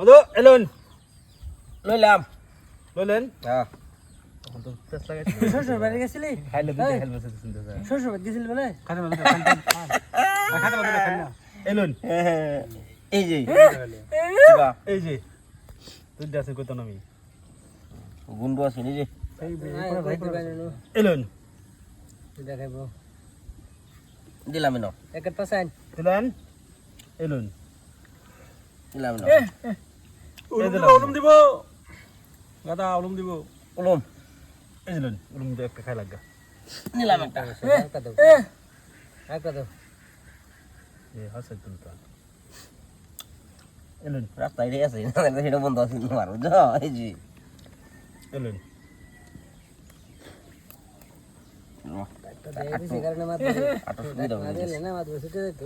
মধু alone. লইলাম লইলেন হ্যাঁ। এলুন। এই যে। এই যে। তুই আছে কইতো না আমি। গুন্ডু আছে এই এলুন। দেখাইবো। দিলাম না একের পাশাইন দিলেন। এলুন। দিলাম না উলুম দিব গাদা উলুম দিব। উলুম। এই দিলেন উলুম দিয়ে একটা খাই লাগা। নিলাম একটা। একটা দাও। একটা দাও। এ হাসে তুমি তো এলুন রাস্তায় আছে সেটা বন্ধ আছে মারো যা এই যে। এলুন একটা দিয়ে কারণে মাত আটো সুবিধা দিলে না মাত ছুটে যেত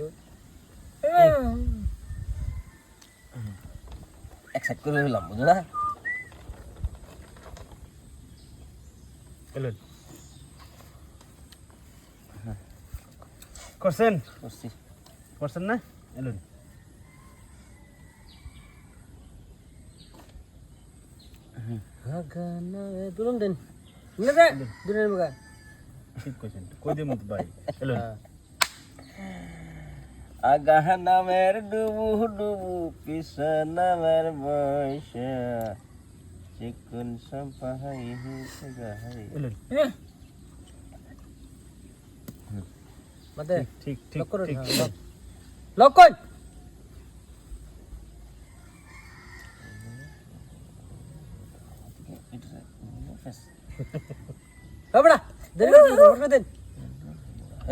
এক সাইড করে দিলাম বুঝো না? করছেন? করছি। করছেন না? এলুন। হাগানা দুলুন দেন। নে দে মুগা ঠিক কইছেন কই দিমু তো ভাই? এলুন। আগাহ নামের ডুবু ডুবু পিসা নামের বৈশা চিকুন সম্পাহাই হিসে গাহাই। ঠিক ঠিক ঠিক লক কর দেন।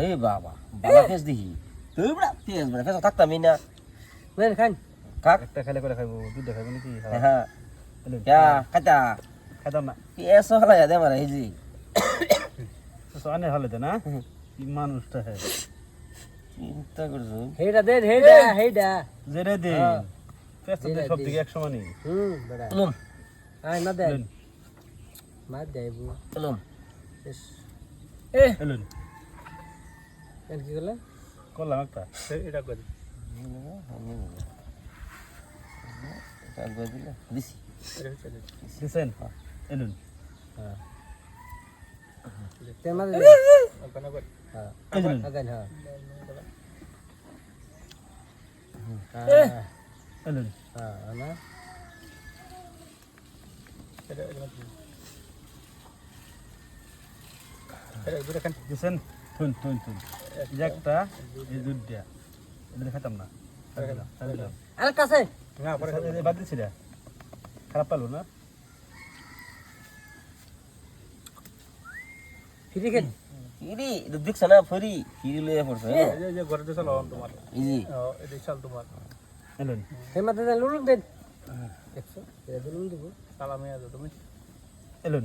এই বাবা বাবা ফেস দেখি। তুই বড়া ফেস বড়া ফেস থাকতামই না মেন খান একটা খাইলে করে খাইবো দুইটা খাইবো নাকি হ্যাঁ যা কাটা খাইতাম না কি হলা দে মারা তো আনে হলে তো না কি মানুষটা হ্যাঁ চিন্তা করছ হেডা দেন হেডা হেডা জেরে দে হ্যাঁ। পেছন সব দিকে এক সমান নেই হুম বড়া না দেন এলুন মা দেবো বেশ এলুন এর কি করলেন করলাম একটা। এটা করি দিছি। দিছেন? তে মা দেন হ্যাঁ। আগান হ্যাঁ। এলুন হ্যাঁ। না? দিছেন? থুন থুন থুন। একটা এই দুধটা এটা খাইতাম না। আর কাছে বাদ দিছি রে। খারাপ পালো না? ফিরি খেল। ফিরি? এটা দেখছ ফরি। ফিরি লয়ে পড়ছে ইজি এলুন হে মাতে দেন লুলুক দেন। দেখছ? এটা লুলুক দিব। এলুন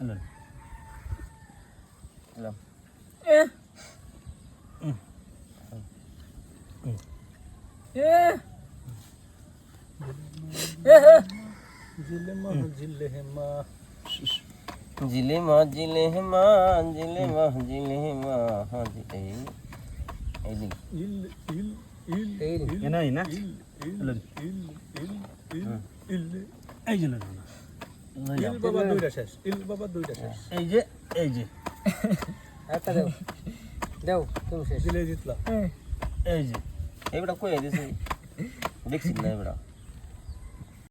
হুম। আহ। আহ। হুম। হুম। ঠিক ইজি ঠিক না এলুন দিলাম জিলে মা জিলে মা জিলে মা জিলে মা হ্যাঁ এই এই যে এই রে। এ নাই না এলুন এই যে এলুন এই যে এই যে। একটা দেও দেও তুমি শেষ। এই যে এই বেটা কই দিছে। দেখছি না এই বেটা